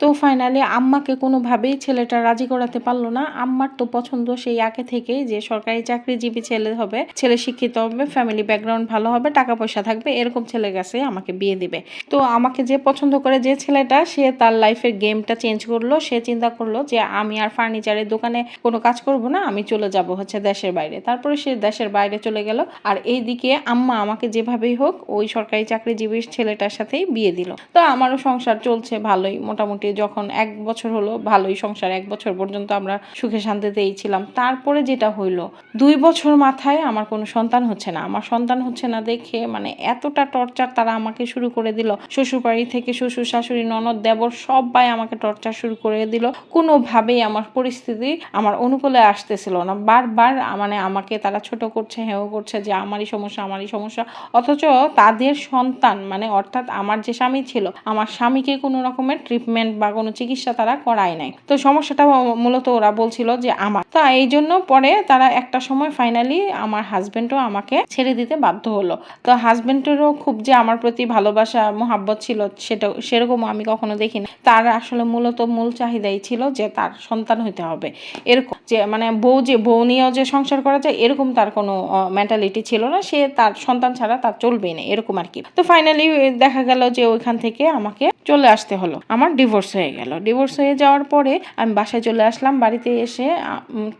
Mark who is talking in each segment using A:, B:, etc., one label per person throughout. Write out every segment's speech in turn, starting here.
A: তো ফাইনালি আম্মাকে কোনোভাবেই ছেলেটা রাজি করাতে পারল না। আম্মার তো পছন্দ সেই আগে থেকেই যে সরকারি চাকরিজীবী ছেলে হবে, ছেলে শিক্ষিত হবে ফ্যামিলি ব্যাকগ্রাউন্ড ভালো হবে টাকা পয়সা থাকবে, এরকম ছেলের কাছে আমাকে বিয়ে দিবে। তো আমাকে যে পছন্দ করে যে ছেলেটা, সে তার লাইফের গেমটা চেঞ্জ করল। সে চিন্তা করল যে আমি আর ফার্নিচারের দোকানে কোনো কাজ করব না, আমি চলে যাব হচ্ছে দেশের বাইরে। তারপরে সে দেশের বাইরে চলে গেল। আর এইদিকে আম্মা আমাকে যেভাবেই হোক ওই সরকারি চাকরিজীবী ছেলেটার সাথেই বিয়ে দিল। তো আমারও সংসার চলছে ভালোই, মোটামুটি যখন এক বছর হলো, ভালোই সংসার, এক বছর পর্যন্ত আমরা সুখে শান্তিতেই ছিলাম। তারপরে যেটা হইল, দুই বছর মাথায় আমার কোনো সন্তান হচ্ছে না। আমার সন্তান হচ্ছে না দেখে মানে এতটা টর্চার তারা আমাকে শুরু করে দিল। শ্বশুরবাড়ি থেকে শ্বশুর, শাশুড়ি, ননদ, দেবর সবাই আমাকে টর্চার শুরু করে দিল। কোনোভাবেই আমার পরিস্থিতি আমার অনুকূলে আসতেছিল না। বারবার মানে আমাকে তারা ছোট করছে, হেও করছে যে আমারই সমস্যা আমারই সমস্যা। অথচ তাদের সন্তান মানে অর্থাৎ আমার যে স্বামী ছিল, আমার স্বামীকে কোনো রকমের ট্রিটমেন্ট বা কোনো চিকিৎসা তারা করায় নাই। তো সমস্যাটা মূলত ওরা বলছিল যে আমার। তা এই জন্য পরে তারা একটা সময় ফাইনালি আমার হাজবেন্ডও আমাকে ছেড়ে দিতে বাধ্য হলো। তো হাজবেন্ডেরও খুব যে আমার প্রতি ভালোবাসা, মোহাব্বত ছিল সেটা, সেরকমও আমি কখনো দেখিনি। তার আসলে মূলত মূল চাহিদাই ছিল যে তার সন্তান হইতে হবে। এরকম যে মানে বউ যে, বউ নিয়েও যে সংসার করা যায়, এরকম তার কোনো মেন্টালিটি ছিল না। সে তার সন্তান ছাড়া তার চলবেই না, এরকম আর কি। তো ফাইনালি দেখা গেল যে ওইখান থেকে আমাকে চলে আসতে হলো। আমার ডিভোর্স হয়ে গেল। ডিভোর্স হয়ে যাওয়ার পরে আমি বাসায় চলে আসলাম। বাড়িতে এসে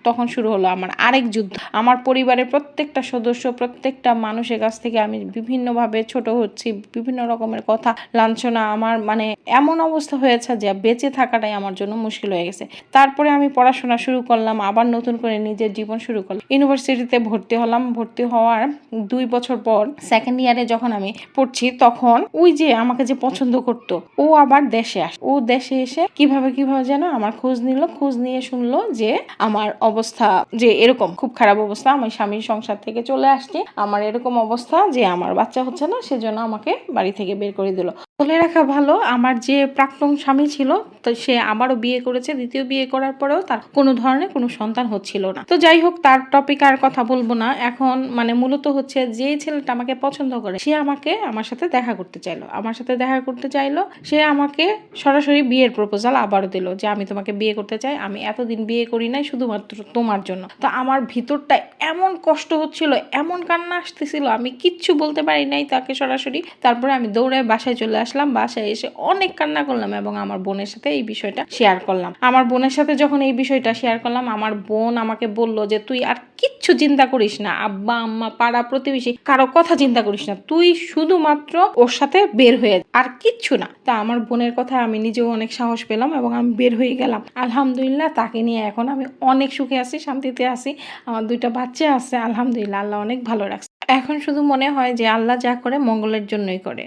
A: তখন শুরু হলো আমার আরেক যুদ্ধ। আমার পরিবারের প্রত্যেকটা সদস্য, প্রত্যেকটা মানুষের কাছ থেকে আমি বিভিন্নভাবে ছোট হচ্ছি, বিভিন্ন রকমের কথা, লাঞ্ছনা আমার মানে এমন অবস্থা হয়েছে যে বেঁচে থাকাটাই আমার জন্য মুশকিল হয়ে গেছে। তারপরে আমি পড়াশোনা শুরু করলাম, আবার নতুন করে নিজের জীবন শুরু করলাম। ইউনিভার্সিটিতে ভর্তি হলাম। ভর্তি হওয়ার দুই বছর পর সেকেন্ড ইয়ারে যখন আমি পড়ছি, তখন ওই যে আমাকে যে পছন্দ করতো, ও আবার দেশে আস, ও দেশে এসে কীভাবে কীভাবে যেন আমার খোঁজ নিল, খোঁজ নিয়ে শুনলো যে আমার অবস্থা যে এরকম, খুব খারাপ অবস্থা। আমার স্বামীর সংসার থেকে চলে আসছি। আমার এরকম অবস্থা যে আমার বাচ্চা হচ্ছে না, সেজন্য আমাকে বাড়ি থেকে বের করে দিল। বলে রাখা ভালো। আমার যে প্রাক্তন স্বামী ছিল, তো সে আবারও বিয়ে করেছে। দ্বিতীয় বিয়ে করার পরেও তার কোনো ধরনের কোনো সন্তান হচ্ছিল না। তো যাই হোক, তার টপিক আর কথা বলব না। এখন মানে মূলত হচ্ছে যে ছেলেটা আমাকে পছন্দ করে, সে আমাকে আমার সাথে দেখা করতে চাইলো। আমার সাথে দেখা করতে চাইলো, সে আমাকে সরাসরি বিয়ের প্রপোজাল আবারও দিল যে, আমি তোমাকে বিয়ে করতে চাই। আমি এতদিন বিয়ে করি নাই শুধুমাত্র তোমার জন্য। তো আমার ভিতরটা এমন কষ্ট হচ্ছিল, এমন কান্না আসতেছিল, আমি কিচ্ছু বলতে পারি নাই তাকে সরাসরি। তারপরে আমি দৌড়ে বাসায় চলে আসলাম, বাসায় এসে অনেক কান্না করলাম এবং আমার বোনের সাথে এই বিষয়টা শেয়ার করলাম। আমার বোনের সাথে যখন এই বিষয়টা শেয়ার করলাম, আমার বোন আমাকে বলল যে, তুই আর কিচ্ছু চিন্তা করিস না, আব্বা, আম্মা, পাড়া প্রতিবেশী, কারও কথা চিন্তা করিস না, তুই শুধুমাত্র ওর সাথে বের হয়ে আর কিচ্ছু না। তা আমার বোনের কথা আমি নিজেও অনেক সাহস পেলাম এবং আমি বের হয়ে গেলাম। আলহামদুলিল্লাহ তাকে নিয়ে এখন আমি অনেক সুখে আছি, শান্তিতে আছি। আমার দুইটা বাচ্চা আছে, আলহামদুলিল্লাহ, আল্লাহ অনেক ভালো রাখছে। এখন শুধু মনে হয় যে আল্লাহ যা করে মঙ্গলের জন্যই করে।